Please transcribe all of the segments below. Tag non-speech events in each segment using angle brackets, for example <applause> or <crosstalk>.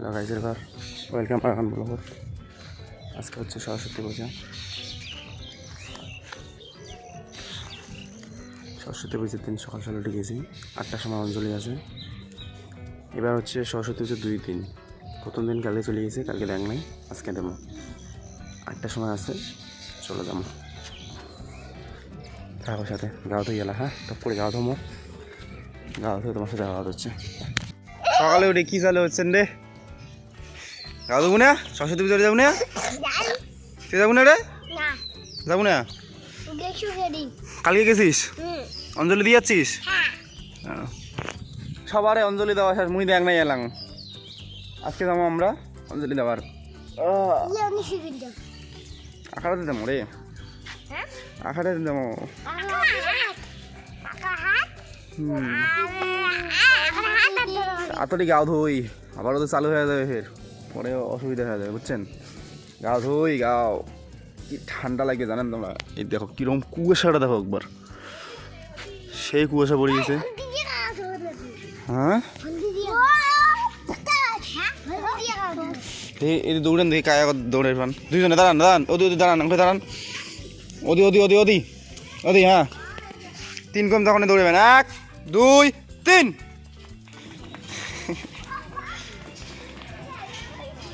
Hello গাইজের ঘর welcome আরাম ব্লগর। আজকে হচ্ছে সরস্বতী পূজা। সরস্বতী পুজোর দিন সকাল সকাল উঠে গেছি, আটটার সময় অঞ্জলি আছে। এবার হচ্ছে সরস্বতী পুজোর দুই দিন। প্রথম দিন কালকে চলে গেছে, কালকে দেখ নাই, আজকে দেবো। আটটার সময় আছে, চলে যাব। থাকো সাথে গাও ধুয়ে গেলা হ্যাঁ টপ করে গাও ধমো গাও ধুয়ে তোমার সাথে গাওয়া হচ্ছে। সকালে উঠে কী চালু হচ্ছেন রে? গাও দেবো না সরস্বতী পুজোরে যাব না তুই যাব না রে যাব না কালকে গেছিস অঞ্জলি দিয়ে যাচ্ছিস হ্যাঁ সবারে অঞ্জলি দেওয়া শেষ মুই দেখ নাই এলাম আজকে যাব আমরা অঞ্জলি দেওয়ার ইয়ে আখাড়াতে যাব রে হ্যাঁ আখাড়াতে যাব হুম তাড়াতাড়ি গাও ধুই আবারও তো চালু হয়ে যাবে ফের পরে অসুবিধা হয়ে যাবে, বুঝছেন? গাও ধুই, গাও। কি ঠান্ডা লাগে জানেন তোমরা? এই দেখো কীরকম কুয়াশাটা দেখো একবার। সেই কুয়াশা পড়ে গেছে। হ্যাঁ? এই দৌড়েন দেখি, কায়া দৌড়ে পান দুইজনে দাঁড়ান দাঁড়ান, ওদি ওদি, দাঁড়ান ওখানে দাঁড়ান। ওদি ওদি ওদি ওদি ওদি হ্যাঁ। তিন কম তখন দৌড়েবেন। এক, দুই, তিন।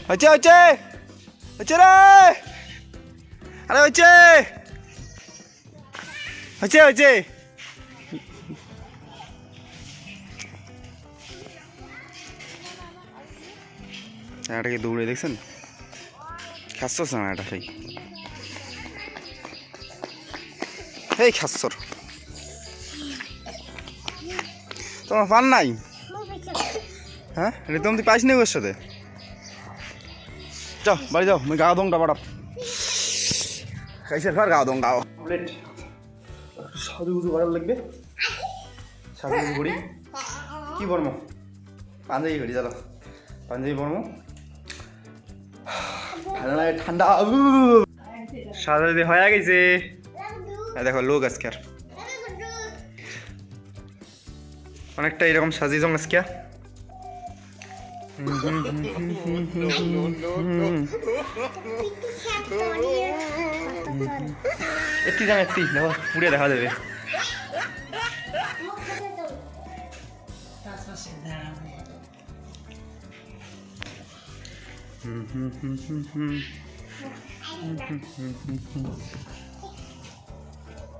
হচ্ছে হচ্ছে হচ্ছে রে। আরে হচ্ছে হচ্ছে হচ্ছে এটাকে দৌড়ে দেখছেন? খাচ্ছস না এটা সেই এই খাচ্ছর। তোমার পান নাই? হ্যাঁ? রিতম তুই পাইস নি ওর সাথে? যাও, বাড়ি যাও আমি গাও দংটা বাড়াপ খাইছে ফের গাও দং গাও সাধু গুজু বাড়াব লাগবে? সাধু গুজু ঘুরি কি বর্ম? পাঞ্জাবি ঘড়ি, চলো। পাঞ্জাবি বর্ম। ঠান্ডা। সাদা দিদি হয়ে গেছে। দেখো, লোক আজকে আর। অনেকটা এরকম সাজিয়ে যাও আজকে। একটি যান একটি দেখো পুড়ে দেখা যাবে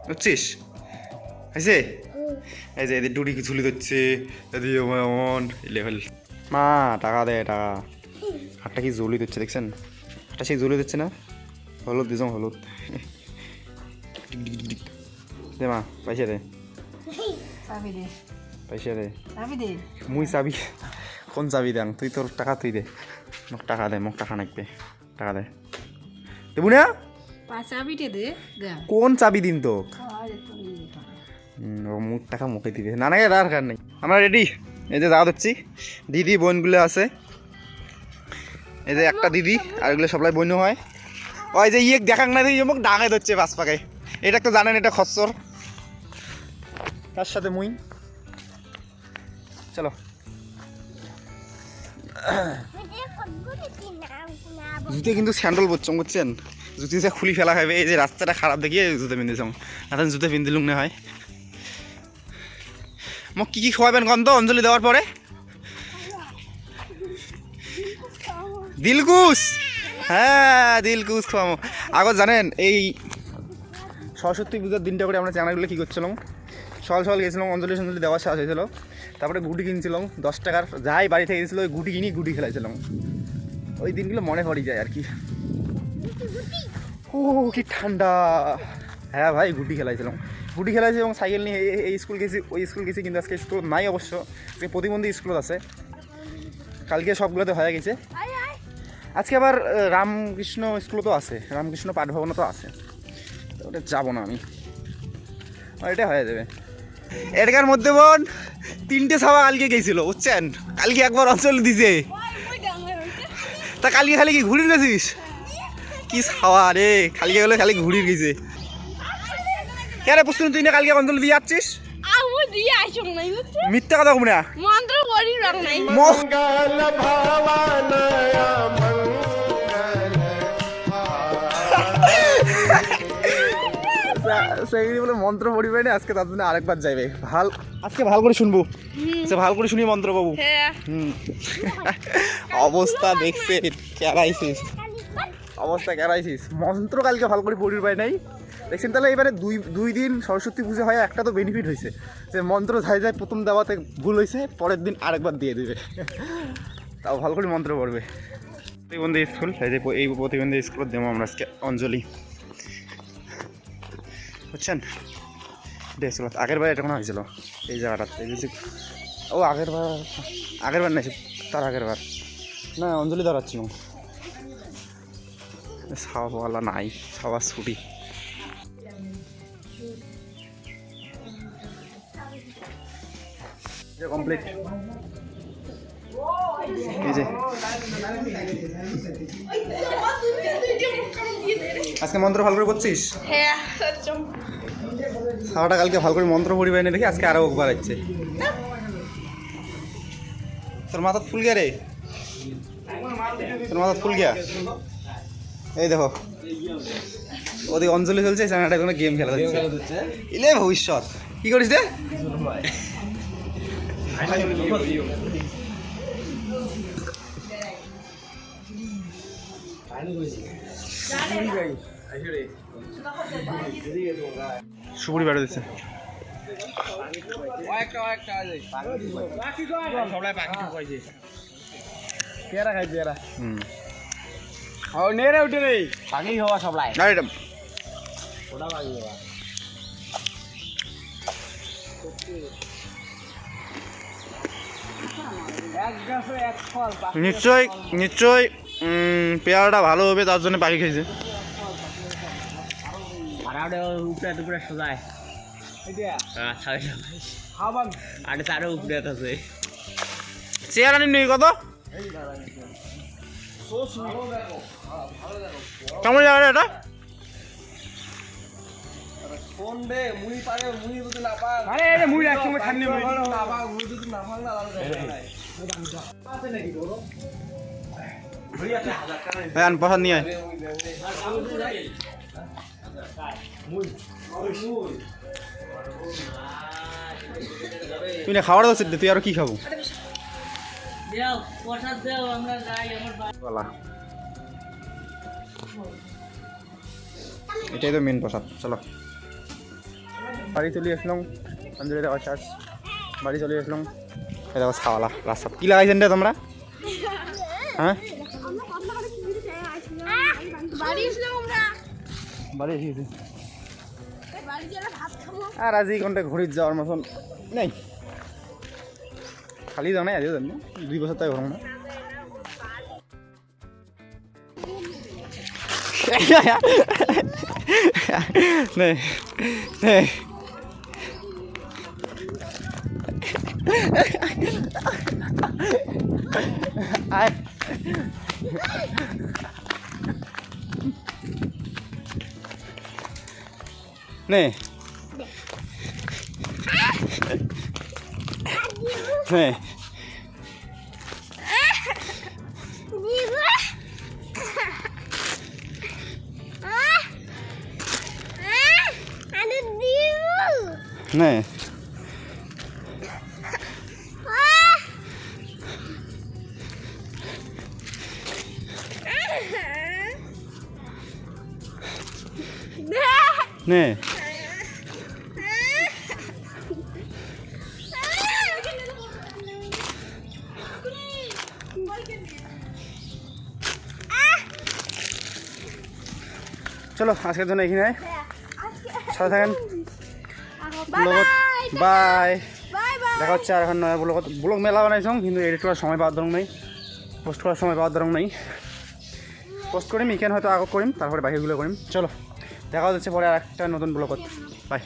বুঝছিস আছে এই যে এদের ডুরি ঝুলি দিচ্ছে এদিকে এমন লেভেল মা টাকা দে টাকা। হাতটা কি জ্বলি দিচ্ছে দেখছেন? হাতটা সেই জ্বলি দিচ্ছে না? হলুদ দিছম হলুদ। দে মা পয়সা দে। চাবি দে। পয়সা দে। মুই চাবি কোন চাবি দেন? তুই তোর টাকা তুই দে। মোক টাকা দে মোক টাকা নাকবে টাকা দে। দেবু না দে দে কোন চাবি দিন তো আরে তুমি টাকা। হুম, ও মুখ টাকা মুখে দিবে। না না দরকার নেই? আমরা রেডি এই যে যাওয়া দিচ্ছি দিদি, বোনগুলো আছে। এই যে একটা দিদি, আর এগুলো সবাই বোন হয়। ওই যে ইয়ে দেখাক না দিয়ে মোক ডাঙাই ধরছে বাস পাকায় এটা তো জানেন, এটা খচ্চর। তার সাথে মুই। চলো। জুতে কিন্তু স্যান্ডেল পরছম বুঝছেন? জুতি যে খুলি ফেলা হবে, এই যে রাস্তাটা খারাপ দেখিয়ে জুতো পিন্ধিছম না জুতো পিন্ধিলুম না হয়। মোক কি কি খোয়াবেন গন্ধ অঞ্জলি দেওয়ার পরে দিলকুশ হ্যাঁ দিলকুশ খোয়ামো আগত জানেন, এই সরস্বতী পুজোর দিনটা করে আমরা চানাগুলো কী করছিলাম? সকাল সকাল গেছিলাম, অঞ্জলি সঞ্জলি দেওয়া শেষ হয়েছিল। তারপরে গুটি কিনছিলাম, দশ টাকার যাই বাড়ি থেকে গেছিল, ওই গুটি কিনি গুটি খেলাইছিলাম। ওই দিনগুলো মনে পড়ে যায় আর কি। ও, কি ঠান্ডা। হ্যাঁ ভাই গুটি খেলাইছিলাম। গুটি খেলাইছি এবং সাইকেল নিয়ে এই- স্কুল গেছি, ওই স্কুল গেছি কিন্তু আজকে স্কুল নাই অবশ্য। প্রতিবন্ধী স্কুল আছে। কালকে সবগুলোতে হয়ে গেছে। আজকে আবার রামকৃষ্ণ স্কুলও তো আছে। রামকৃষ্ণ পাঠ ভবনও তো আছে। ওটা যাব না আমি। এটা হয়ে যাবে। এটাকার মধ্যে বোন তিনটে ছাওয়া কালকে গেছিল, বুঝছেন? কালকে একবার অঞ্চল দিছে। তা কালকে খালি কি ঘুরির গেছিস কি ছাওয়া রে, কালকে গেলে খালি ঘুরির গেছে কেন প্রশ্ন তুই না কালকে অঞ্জল আসছিস দিয়ে মিথ্যা কথা কম মন্ত্র নাই। পড়িবে না আজকে তার জন্য আরেকবার যাইবে। ভালো আজকে ভালো করে শুনব। আচ্ছা, ভালো করে শুনি মন্ত্র বাবু অবস্থা দেখছে কেরাইছিস অবস্থা কেরাইছিস মন্ত্র কালকে ভালো করে পড়ির পাই নাই। দেখছেন, তাহলে এবারে দুই দুই দিন সরস্বতী পুজো হয়, একটা তো বেনিফিট হয়েছে যে মন্ত্র যাই যায় প্রথম দেওয়াতে ভুল হয়েছে পরের দিন আরেকবার দিয়ে দেবে। <laughs> তাও ভালো করে মন্ত্র পড়বে। প্রতিবন্ধী স্কুল এই যে এই প্রতিবন্ধী স্কুলের দেবো আমরা আজকে অঞ্জলি। বুঝছেন? দেখছিল আগের বার এটা কোনো হয়েছিল, এই জায়গাটাতে ও, আগের বার আগের বার নাই তার আগের বার। না, অঞ্জলি দাঁড়াচ্ছিল ছাওয়ালা নাই ছাওয়া ছুটি কমপ্লিট এই যে। আজকে মন্ত্র ভালো করে করছিস খাওয়াটা কালকে ভালো করে মন্ত্র পড়িবাই না দেখি আজকে আরও একবার আসছে তোর মাথার ফুল গিয়া রে? তোর মাথার ফুল গিয়া? এই দেখো। ওদিকে অঞ্জলি চলছে চ্যানেলটা কোনো গেম খেলা হচ্ছে ইলে ভবিষ্যৎ। কি করিস রে? সুপুরি বেড়ে দিচ্ছে। পেয়ারা খাই পেয়ারা। হুম। ও নেরে উঠে রে। পাগলি হওয়া সবলাই। না এটা ওটা পাগলি হওয়া এক গাছে এক ফল বাকি নিশ্চয় নিশ্চয় পেয়ারাটা ভালো হবে তার জন্য পাখি খেয়েছে। আছে। চেয়ার আনি কত? কেমন জায়গাটা এটা? মুই পারে মুই না আরে আরে মুই একসময় না পার মুই যদি না আন, প্রসাদ নিয়ে তুই না খাওয়াটা তো তুই আর কি খাব? দেও দেও এটাই তো মেন প্রসাদ, চলো। বাড়ি চলে আসলাম দেওয়া শেষ বাড়ি চলে আসলাম। দেখো খাওয়ালা রাস্তা কি লাগাইছেন রে তোমরা? হ্যাঁ? আর আজ এই ঘণ্টা ঘড়ির যাওয়ার মতন নেই। খালি যাও নাই আজও জানি দুই বছর তাই ঘর না। নে আয় নে নে দিব নে। চলো, আজকের জন্য এখানে সাথে থাকেন। ব্লগত বাই। দেখা হচ্ছে আর এখন নয় ব্লগত ব্লগ মেলা বানাইছো কিন্তু এডিট করার সময় পাওয়ার দরকার নেই। পোস্ট করার সময় পাওয়ার দরকার নেই। পোস্ট করিম ইকেন হয়তো আগে করিম, তারপরে বাকিগুলো করিম। চলো। দেখা হচ্ছে পরে আর একটা নতুন ব্লগত বাই